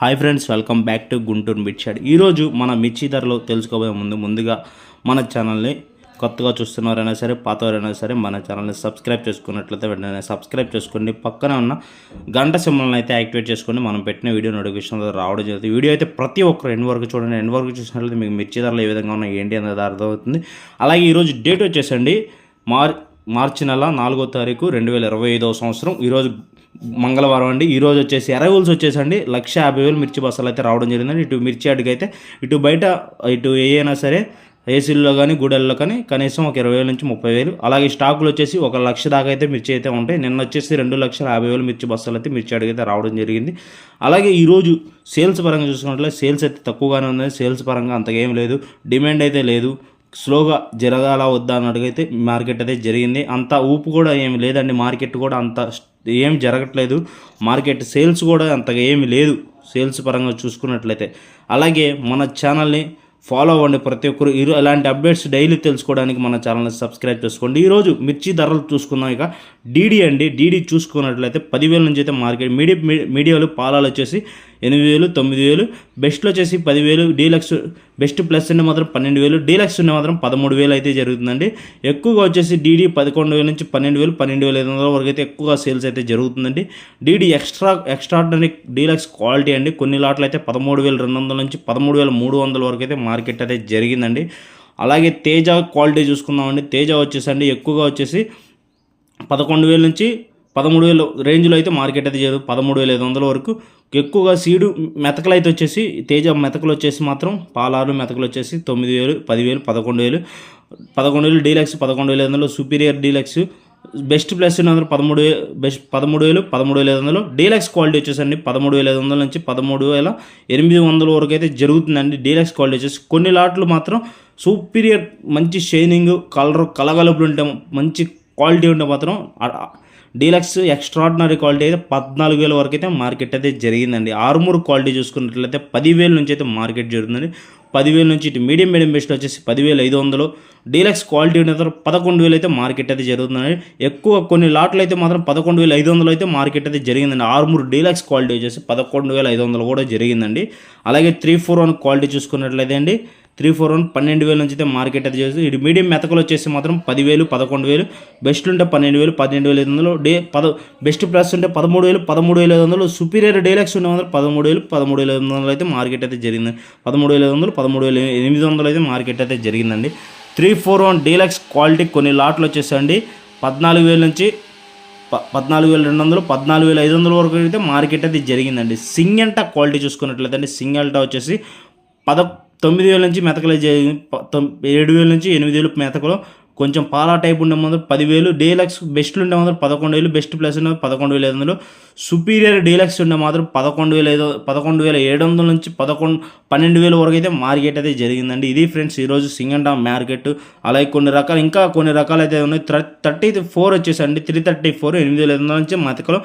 Hi friends welcome back to Guntur మిర్చాడ్ ఈరోజు మన మిర్చి ధరలు తెలుసుకోబోయే ముందు ముందుగా మన ఛానల్ని కొత్తగా చూస్తున్నవారైనా సరే పాతవారైనా సరే మన ఛానల్ని సబ్స్క్రైబ్ చేసుకున్నట్లయితే వెంటనే సబ్స్క్రైబ్ చేసుకోండి పక్కన ఉన్న గంట సింబల్ని అయితే యాక్టివేట్ చేసుకోండి మనం పెట్టిన వీడియో నోటిఫికేషన్ రావడం జరుగుతుంది. వీడియో అయితే ప్రతి ఒక్కరు ఎన్ని వరకు చూడండి. ఎన్ని వరకు చూసినట్లయితే మీకు మిర్చి ధరలు ఏ విధంగా ఉన్నాయి ఏంటి అనేది అర్థమవుతుంది. అలాగే ఈరోజు డేట్ వచ్చేసండి మార్ మార్చి నెల నాలుగో తారీఖు రెండు వేల ఇరవై ఐదవ సంవత్సరం. ఈరోజు మంగళవారం అండి. ఈరోజు వచ్చేసి అరైవల్స్ వచ్చేసండి. లక్ష యాభై వేలు మిర్చి బస్సులు అయితే రావడం జరిగిందండి. ఇటు మిర్చి అడిగైతే ఇటు బయట ఇటు ఏ అయినా సరే ఏసీల్లో కానీ గూడెల్లో కానీ కనీసం ఒక ఇరవై వేల నుంచి ముప్పై వేలు. అలాగే స్టాకులు వచ్చేసి ఒక లక్ష దాకా అయితే మిర్చి అయితే ఉంటాయి. నిన్న వచ్చేసి రెండు లక్షల యాభై వేలు మిర్చి బస్సులు అయితే మిర్చి అడిగితే అయితే రావడం జరిగింది. అలాగే ఈరోజు సేల్స్ పరంగా చూసుకున్నట్లయితే సేల్స్ అయితే తక్కువగానే ఉంది సేల్స్ పరంగా అంతగా ఏం లేదు. డిమాండ్ అయితే లేదు. స్లోగా జరగాల వద్దా అని అడిగితే మార్కెట్ అయితే జరిగింది. అంత ఊపు కూడా ఏమి లేదండి. మార్కెట్ కూడా అంత ఏం జరగట్లేదు. మార్కెట్ సేల్స్ కూడా అంతగా ఏమి లేదు. సేల్స్ పరంగా చూసుకున్నట్లయితే. అలాగే మన ఛానల్ని ఫాలో అవ్వండి ప్రతి ఒక్కరు. ఈరో ఇలాంటి అప్డేట్స్ డైలీ తెలుసుకోవడానికి మన ఛానల్ని సబ్స్క్రైబ్ చేసుకోండి. ఈరోజు మిర్చి ధరలు చూసుకుందాం ఇక. డీడీ అండి. డీడీ చూసుకున్నట్లయితే పదివేల నుంచి అయితే మార్కెట్ మీడియా మీడియాలో పాలాలు వచ్చేసి ఎనిమిది వేలు తొమ్మిది వేలు బెస్ట్లో వచ్చేసి పదివేలు డీలక్స్ బెస్ట్ ప్లస్ ఉండే మాత్రం పన్నెండు వేలు డీలక్స్ ఉన్న మాత్రం పదమూడు వేలు అయితే జరుగుతుందండి. ఎక్కువగా వచ్చేసి డీడీ పదకొండు వేల నుంచి పన్నెండు వేలు పన్నెండు వేల ఐదు వందల వరకు అయితే ఎక్కువగా సేల్స్ అయితే జరుగుతుందండి. DD extra extraordinary deluxe quality అండి. కొన్ని లాట్లు అయితే పదమూడు వేల రెండు వందల నుంచి పదమూడు వేల మూడు వందల వరకు అయితే మార్కెట్ అయితే జరిగిందండి. అలాగే తేజ క్వాలిటీ చూసుకుందామండి. తేజ వచ్చేసండి ఎక్కువగా వచ్చేసి పదకొండు వేల నుంచి పదమూడు వేలు రేంజ్లో అయితే మార్కెట్ అయితే చేయదు. పదమూడు వేల ఐదు వందల వరకు. ఎక్కువగా సీడు మెతకలు అయితే వచ్చేసి తేజ మెతకలు వచ్చేసి మాత్రం పాలాలు మెతకలు వచ్చేసి తొమ్మిది వేలు పదివేలు పదకొండు వేలు. పదకొండు వేలు డీలక్స్ పదకొండు వేల ఐదు వందలు సుపీరియర్ డీలక్స్. బెస్ట్ ప్లస్ ఉన్నందులో పదమూడు వేలు బెస్ట్ పదమూడు వేలు పదమూడు వేల ఐదు వందలు. డీలక్స్ క్వాలిటీ వచ్చేసండి. పదమూడు వేల ఐదు వందల నుంచి పదమూడు వేల ఎనిమిది వందల వరకు అయితే జరుగుతుందండి డీలక్స్ క్వాలిటీ వచ్చేసి. కొన్ని లాట్లు మాత్రం సూపీరియర్ మంచి షైనింగ్ కలర్ కలగలుపులు ఉంటే మంచి క్వాలిటీ ఉంటే మాత్రం డీలక్స్ ఎక్స్ట్రాడినరీ క్వాలిటీ అయితే పద్నాలుగు వేల వరకు అయితే మార్కెట్ అయితే జరిగిందండి. ఆరుమూరు క్వాలిటీ చూసుకున్నట్లయితే పదివేల నుంచి అయితే మార్కెట్ జరుగుతుంది పదివేల నుంచి ఇటు మీడియం మీడియం బెస్ట్ వచ్చేసి పదివేల ఐదు వందలు. డీలక్స్ క్వాలిటీ ఉన్న తర్వాత పదకొండు వేలు అయితే మార్కెట్ అయితే జరుగుతుందండి. ఎక్కువ కొన్ని లాట్లు అయితే మాత్రం పదకొండు వేల ఐదు వందలు అయితే మార్కెట్ అయితే జరిగిందండి. ఆరుమూరు డీలక్స్ క్వాలిటీ వచ్చేసి పదకొండు వేల ఐదు వందలు కూడా జరిగిందండి. అలాగే త్రీ ఫోర్ వన్ క్వాలిటీ చూసుకున్నట్లయితే అండి త్రీ ఫోర్ వన్ పన్నెండు వేల నుంచి అయితే మార్కెట్ అయితే చేస్తుంది. ఇటు మీడియం మెతకలు వచ్చేసి మాత్రం పదివేలు పదకొండు వేలు. బెస్ట్ ఉంటే పన్నెండు వేలు పన్నెండు వేల ఐదు వందలు. డే పద బెస్ట్ ప్లస్ ఉంటే పదమూడు వేలు పదమూడు వేల ఐదు వందలు. సుపీరియర్ డీలక్స్ ఉండే మాత్రం పదమూడు వేలు పదమూడు వేల ఐదు వందలు అయితే మార్కెట్ అయితే జరిగింది. పదమూడు వేల ఐదు వందలు పదమూడు వేల ఎనిమిది వందలు అయితే మార్కెట్ అయితే జరిగిందండి. Three four one deluxe quality కొన్ని లాట్లు వచ్చేసండి పద్నాలుగు వేల నుంచి ప పద్నాలుగు వేల రెండు వందలు పద్నాలుగు వేల ఐదు వందల వరకు అయితే మార్కెట్ అయితే జరిగిందండి. సింగంటా క్వాలిటీ చూసుకున్నట్లయితే అండి సింగల్టా వచ్చేసి పద తొమ్మిది వేల నుంచి మెతకలు జరిగింది ఏడు వేల నుంచి ఎనిమిది వేలు మెతకలు. కొంచెం పాలా టైప్ ఉండే ముందు పదివేలు. డీలక్స్ బెస్ట్లు ఉండే మాత్రం పదకొండు వేలు. బెస్ట్ ప్లస్ ఉండే పదకొండు వేల ఐదు వందలు. సుపీరియర్ డీలక్స్ ఉండే మాత్రం పదకొండు వేల ఐదు పదకొండు వేల ఏడు వందల నుంచి పదకొండు పన్నెండు వేల వరకు అయితే మార్కెట్ అయితే జరిగిందండి. ఇది ఫ్రెండ్స్ ఈరోజు సింగండా మార్కెట్. అలాగే కొన్ని రకాలు ఇంకా కొన్ని రకాలు అయితే ఉన్నాయి. థర్టీ ఫోర్ వచ్చేసండి. త్రీ థర్టీ ఫోర్ ఎనిమిది వేల ఐదు వందల నుంచి మెతకలు.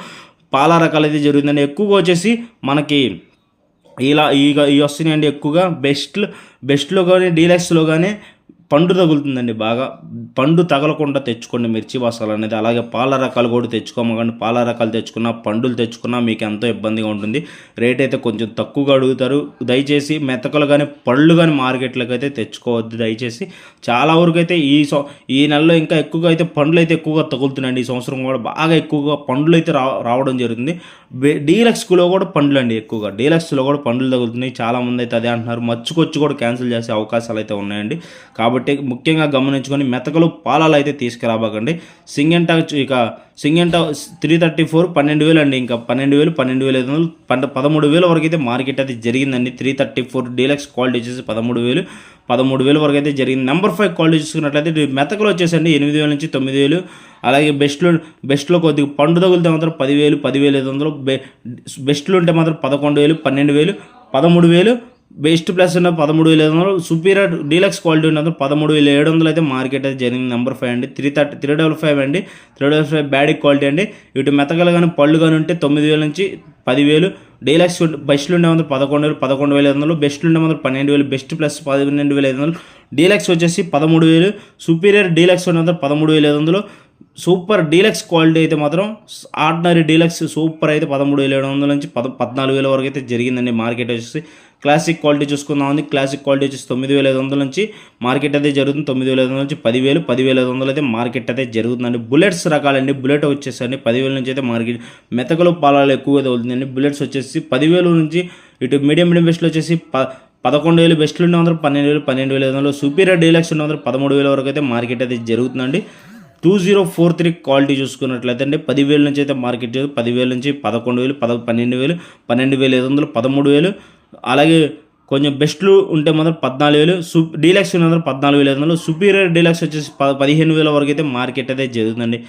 పాల రకాలు అయితే జరుగుతుందండి ఎక్కువగా వచ్చేసి మనకి ఇలా ఇక ఇవి వస్తున్నాయండి ఎక్కువగా. బెస్ట్లు బెస్ట్లో కానీ డీలక్స్లో కానీ పండు తగులుతుందండి బాగా. పండు తగలకుండా తెచ్చుకోండి మిర్చి బసాలు అనేది. అలాగే పాల రకాలు కూడా తెచ్చుకోమకండి పాల రకాలు తెచ్చుకున్నా పండులు తెచ్చుకున్నా మీకు ఎంతో ఇబ్బందిగా ఉంటుంది. రేట్ అయితే కొంచెం తక్కువగా అడుగుతారు. దయచేసి మెతకలు కానీ పళ్ళు కానీ మార్కెట్లోకి అయితే తెచ్చుకోవద్దు దయచేసి. చాలా వరకు అయితే ఈ సో ఈ నెలలో ఇంకా ఎక్కువగా అయితే పండ్లు అయితే ఎక్కువగా తగులుతున్నాయండి. ఈ సంవత్సరం కూడా బాగా ఎక్కువగా పండ్లు అయితే రా రావడం జరుగుతుంది. డీలక్స్లో కూడా పండ్లు అండి ఎక్కువగా డీలక్స్లో కూడా పండ్లు తగులుతున్నాయి. చాలామంది అయితే అదే అంటున్నారు. మచ్చుకొచ్చి కూడా క్యాన్సిల్ చేసే అవకాశాలు అయితే ఉన్నాయండి. కాబట్టి ముఖ్యంగా గమనించుకొని మెతకలు పాలాలు అయితే తీసుకురాబాకండి. సింగెంటా ఇక సింగెంటా త్రీ థర్టీ ఫోర్ పన్నెండు వేలు అండి. ఇంకా పన్నెండు వేలు పన్నెండు వేలు ఐదు వందలు పంట పదమూడు వేల వరకు అయితే మార్కెట్ అయితే జరిగిందండి. Three thirty four deluxe quality వచ్చేసి పదమూడు వేలు. పదమూడు వేల వరకు అయితే జరిగింది. నెంబర్ ఫైవ్ క్వాలిటీ చూసుకున్నట్లయితే మెతకలో మెతకలు వచ్చేసండి. ఎనిమిది వేల నుంచి తొమ్మిది వేలు. అలాగే బెస్ట్లో బెస్ట్లో కొద్దిగా పండు మాత్రం పదివేలు పదివేలు ఐదు వందలు. బె బెస్ట్లో ఉంటే మాత్రం పదకొండు వేలు పన్నెండు వేలు. పదమూడు వేలు. బెస్ట్ ప్లస్ ఉన్న పదమూడు వేల ఐదు వందలు. సుపీరియర్ డీలక్స్ క్వాలిటీ ఉన్నది పదమూడు వేల ఏడు వందలు అయితే మార్కెట్ అయితే జరిగింది. నెంబర్ ఫైవ్ అండి. Three thirty three double five అండి. Three double five bad quality అండి. ఇటు మెతకలు కానీ పళ్ళు కానీ ఉంటే తొమ్మిది వేల నుంచి పదివేలు. డీలక్స్ బెస్ట్లు ఉండే వందలు పదకొండు వేలు పదకొండు వేల ఐదు వందలు. బెస్ట్లు ఉండే వందలు పన్నెండు వేలు బెస్ట్ ప్లస్ పన్నెండు వేల ఐదు వందలు. డీలక్స్ వచ్చేసి పదమూడు వేలు. సుపీరియర్ డీలక్స్ ఉండే వందలు పదమూడు వేల ఐదు వందలు. సూపర్ డీలక్స్ క్వాలిటీ అయితే మాత్రం ఆర్డినరీ డీలక్స్ సూపర్ అయితే పదమూడు వేల ఏడు వందల నుంచి పద పద్నాలుగు వేల వరకు అయితే జరిగిందండి. మార్కెట్ వచ్చేసి క్లాసిక్ క్వాలిటీ చూసుకుందాం ఉంది క్లాసిక్ క్వాలిటీ వచ్చేసి తొమ్మిది వేల ఐదు వందల నుంచి మార్కెట్ అయితే జరుగుతుంది. తొమ్మిది వేల ఐదు వందల నుంచి పదివేలు పదివేల ఐదు వందలు అయితే మార్కెట్ అయితే జరుగుతుందండి. బుల్లెట్స్ రకాలండి. బుల్లెట్ వచ్చేసండి పదివేల నుంచి అయితే మార్కెట్ మెతకలు పాలాలు ఎక్కువగా తగులుతుందండి బుల్లెట్స్ వచ్చేసి పదివేలు నుంచి ఇటు మీడియం మీడియం బెస్ట్లో వచ్చేసి ప పదకొండు వేలు బెస్ట్లు ఉండే వందలు పన్నెండు వేలు పన్నెండు వేల ఐదు వందలు. సూపీరియర్ డీలక్స్ ఉండే వందలు పదమూడు వేల వరకు అయితే మార్కెట్ అయితే జరుగుతుందండి. Two zero four three quality చూసుకున్నట్లయితే అండి పదివేల నుంచి అయితే మార్కెట్ పదివేల నుంచి పదకొండు వేలు పద పన్నెండు వేలు పన్నెండు వేల ఐదు వందలు పదమూడు వేలు. అలాగే కొంచెం బెస్ట్లు ఉంటే మాత్రం పద్నాలుగు వేలు. సు డీలక్స్ ఉన్న మాత్రం పద్నాలుగు వేల ఐదు వందలు. సుపీరియర్ డీలక్స్ వచ్చేసి ప పదిహేను వేల వరకు అయితే మార్కెట్ అయితే జరుగుతుందండి.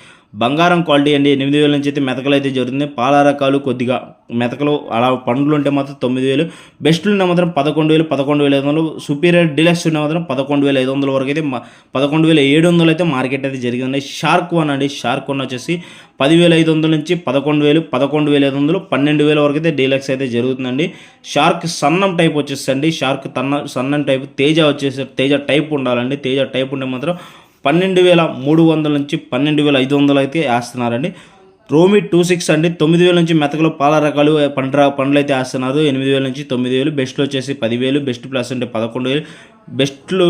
బంగారం క్వాలిటీ అండి. ఎనిమిది వేల నుంచి అయితే మెతకలు అయితే జరుగుతుంది పాల రకాలు కొద్దిగా మెతకలు అలా పండ్లు ఉంటే మాత్రం తొమ్మిది వేలు. బెస్ట్లు ఉన్న మాత్రం పదకొండు వేలు పదకొండు వేల ఐదు వందలు. సుపీరియర్ డీలక్స్ ఉన్న మాత్రం పదకొండు వేల ఐదు వందల వరకు అయితే పదకొండు వేల ఏడు వందలు అయితే మార్కెట్ అయితే జరిగిందండి షార్క్ వన్ అండి. షార్క్ వన్ వచ్చేసి పదివేల ఐదు వందల నుంచి పదకొండు వేలు పదకొండు వేల ఐదు వందలు పన్నెండు వేల వరకు అయితే డీలక్స్ అయితే జరుగుతుందండి. షార్క్ సన్నం టైప్ వచ్చేసండి షార్క్ తన్న సన్నం టైప్ తేజ వచ్చేసి తేజ టైప్ ఉండాలండి. తేజ టైప్ ఉంటే మాత్రం పన్నెండు వేల మూడు వందల నుంచి పన్నెండు వేల ఐదు వందలు అయితే వేస్తున్నారండి. రోమి టూ సిక్స్ అండి. తొమ్మిది వేల నుంచి మెతకలు పాల రకాలు పండ్ర పండ్లు అయితే వేస్తున్నారు. ఎనిమిది వేల నుంచి తొమ్మిది వేలు బెస్ట్లు వచ్చేసి పదివేలు బెస్ట్ ప్లస్ అంటే పదకొండు వేలు. బెస్ట్లు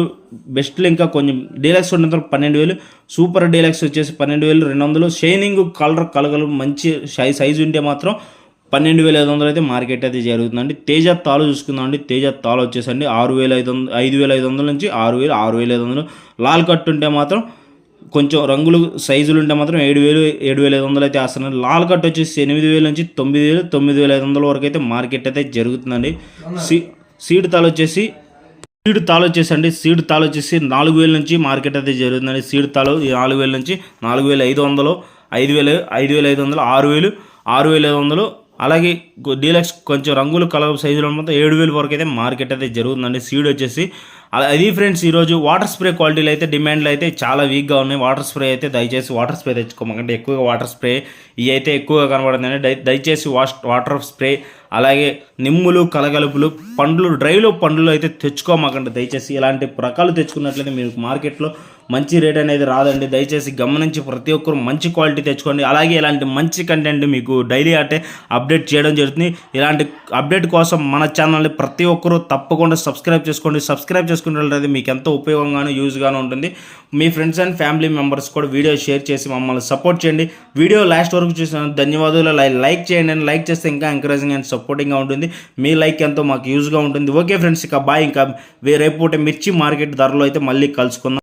బెస్ట్లు ఇంకా కొంచెం డీలక్స్ ఉన్నంత పన్నెండు వేలు. సూపర్ డీలక్స్ వచ్చేసి పన్నెండు వేలు రెండు వందలు. షైనింగ్ కలర్ కలగలు మంచి సైజ్ సైజు ఉంటే మాత్రం పన్నెండు వేల ఐదు వందలు అయితే మార్కెట్ అయితే జరుగుతుందండి. తేజ తాలు చూసుకుందామండి. తేజ తాలు వచ్చేసండి. ఆరు వేల ఐదు వందలు ఐదు వేల ఐదు వందల నుంచి ఆరు వేలు ఆరు వేల ఐదు వందలు. లాల్ కట్ ఉంటే మాత్రం కొంచెం రంగులు సైజులు ఉంటే మాత్రం ఏడు వేలు ఏడు వేల ఐదు వందలు అయితే వేస్తున్నారు లాల్ కట్ వచ్చేసి ఎనిమిది వేల నుంచి తొమ్మిది వేలు తొమ్మిది వేల ఐదు వందల వరకు అయితే మార్కెట్ అయితే జరుగుతుందండి. సీ సీడ్ తాలు వచ్చేసి సీడ్ తాలు వచ్చేసండి. సీడ్ తాలు వచ్చేసి నాలుగు వేల నుంచి మార్కెట్ అయితే జరుగుతుందండి. సీడ్ తాలు నాలుగు వేల నుంచి నాలుగు వేల ఐదు వందలు ఐదు వేల ఐదు వేల ఐదు వందలు ఆరు వేలు ఆరు వేల ఐదు వందలు అలాగే డీలక్స్ కొంచెం రంగులు కలర్ సైజులో మొత్తం ఏడు వేల వరకు అయితే మార్కెట్ అయితే జరుగుతుందండి. సీడ్ వచ్చేసి అలా అది ఫ్రెండ్స్ ఈరోజు వాటర్ స్ప్రే క్వాలిటీలు అయితే డిమాండ్లు అయితే చాలా వీక్గా ఉన్నాయి. వాటర్ స్ప్రే అయితే దయచేసి వాటర్ స్ప్రే తెచ్చుకోమంటే ఎక్కువగా వాటర్ స్ప్రే ఇవి అయితే ఎక్కువగా కనబడుతుందండి దయచేసి వాష్ వాటర్ స్ప్రే అలాగే నిమ్ములు కలగలుపులు పండ్లు డ్రైలో పండ్లు అయితే తెచ్చుకోమాకండి. దయచేసి ఇలాంటి రకాలు తెచ్చుకున్నట్లయితే మీకు మార్కెట్లో మంచి రేట్ అనేది రాదండి. దయచేసి గమనించి ప్రతి ఒక్కరు మంచి క్వాలిటీ తెచ్చుకోండి. అలాగే ఇలాంటి మంచి కంటెంట్ మీకు డైలీ అంటే అప్డేట్ చేయడం జరుగుతుంది. ఇలాంటి అప్డేట్ కోసం మన ఛానల్ని ప్రతి ఒక్కరూ తప్పకుండా సబ్స్క్రైబ్ చేసుకోండి. సబ్స్క్రైబ్ చేసుకుంటే మీకు ఎంతో ఉపయోగంగాను యూజ్గాను ఉంటుంది. మీ ఫ్రెండ్స్ అండ్ ఫ్యామిలీ మెంబర్స్ కూడా వీడియో షేర్ చేసి మమ్మల్ని సపోర్ట్ చేయండి. వీడియో లాస్ట్ వరకు చూసిన ధన్యవాదాలు. లైక్ చేయండి అండ్ లైక్ చేస్తే ఇంకా ఎంకరేజింగ్ అండ్ సపోర్టింగ్గా ఉంటుంది. మీ లైక్ ఎంతో మాకు యూజ్గా ఉంటుంది. ఓకే ఫ్రెండ్స్ ఇక బాయ్ ఇంకా రేపు పూట మిర్చి మార్కెట్ ధరలో అయితే మళ్ళీ కలుసుకుందాం.